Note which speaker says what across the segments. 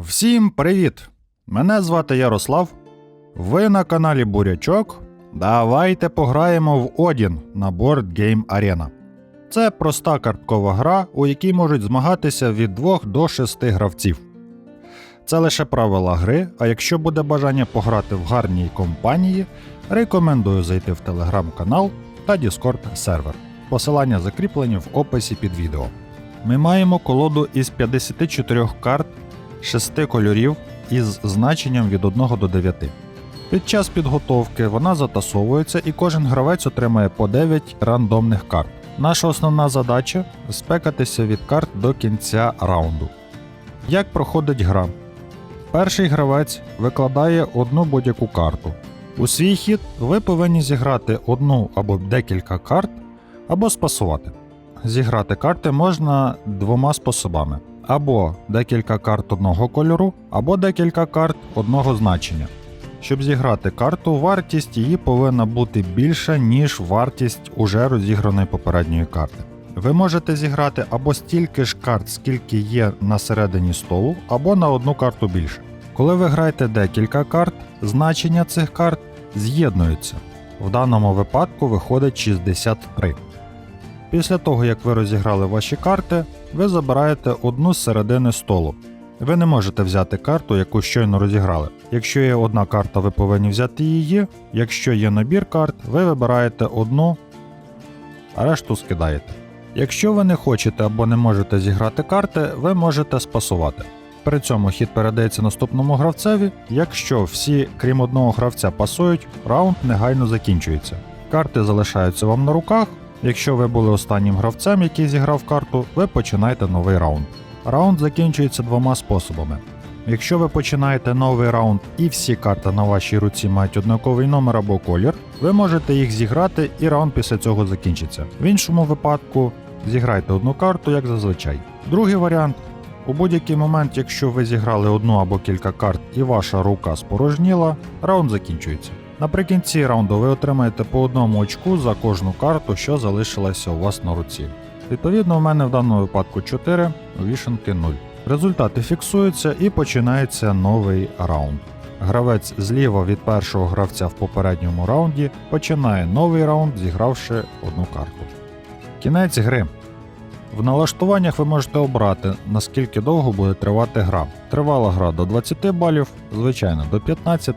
Speaker 1: Всім привіт! Мене звати Ярослав. Ви на каналі Бурячок. Давайте пограємо в Одін на Board Game Arena. Це проста карткова гра, у якій можуть змагатися від 2 до 6 гравців. Це лише правила гри, а якщо буде бажання пограти в гарній компанії, рекомендую зайти в телеграм-канал та Discord сервер. Посилання закріплені в описі під відео. Ми маємо колоду із 54 карт 6 кольорів із значенням від 1 до 9. Під час підготовки вона затасовується і кожен гравець отримає по 9 рандомних карт. Наша основна задача спекатися від карт до кінця раунду. Як проходить гра? Перший гравець викладає одну будь-яку карту. У свій хід ви повинні зіграти одну або декілька карт, або спасувати. Зіграти карти можна двома способами: або декілька карт одного кольору, або декілька карт одного значення. Щоб зіграти карту, вартість її повинна бути більша, ніж вартість уже розіграної попередньої карти. Ви можете зіграти або стільки ж карт, скільки є на середині столу, або на одну карту більше. Коли ви граєте декілька карт, значення цих карт з'єднуються. В даному випадку виходить 63. Після того, як ви розіграли ваші карти, ви забираєте одну з середини столу. Ви не можете взяти карту, яку щойно розіграли. Якщо є одна карта, ви повинні взяти її. Якщо є набір карт, ви вибираєте одну, а решту скидаєте. Якщо ви не хочете або не можете зіграти карти, ви можете спасувати. При цьому хід передається наступному гравцеві. Якщо всі, крім одного гравця, пасують, раунд негайно закінчується. Карти залишаються вам на руках. Якщо ви були останнім гравцем, який зіграв карту, ви починаєте новий раунд. Раунд закінчується двома способами. Якщо ви починаєте новий раунд і всі карти на вашій руці мають однаковий номер або колір, ви можете їх зіграти і раунд після цього закінчиться. В іншому випадку зіграйте одну карту, як зазвичай. Другий варіант. У будь-який момент, якщо ви зіграли одну або кілька карт і ваша рука спорожніла, раунд закінчується. Наприкінці раунду ви отримаєте по одному очку за кожну карту, що залишилася у вас на руці. Відповідно, у мене в даному випадку 4, у вішенки 0. Результати фіксуються і починається новий раунд. Гравець зліва від першого гравця в попередньому раунді починає новий раунд, зігравши одну карту. Кінець гри. В налаштуваннях ви можете обрати, наскільки довго буде тривати гра. Тривала гра до 20 балів, звичайно до 15,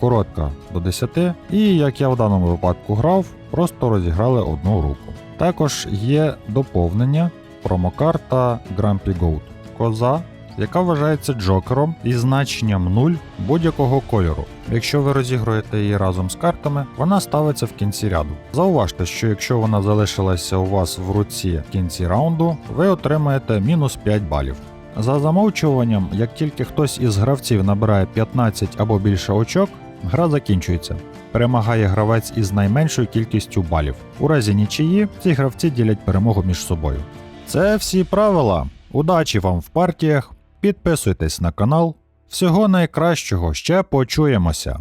Speaker 1: коротка до 10, і як я в даному випадку грав, просто розіграли одну руку. Також є доповнення промокарта Grumpy Goat коза, яка вважається джокером із значенням 0 будь-якого кольору. Якщо ви розігруєте її разом з картами, вона ставиться в кінці ряду. Зауважте, що якщо вона залишилася у вас в руці в кінці раунду, ви отримаєте мінус 5 балів. За замовчуванням, як тільки хтось із гравців набирає 15 або більше очок, гра закінчується. Перемагає гравець із найменшою кількістю балів. У разі нічиї ці гравці ділять перемогу між собою. Це всі правила. Удачі вам в партіях. Підписуйтесь на канал. Всього найкращого ще почуємося.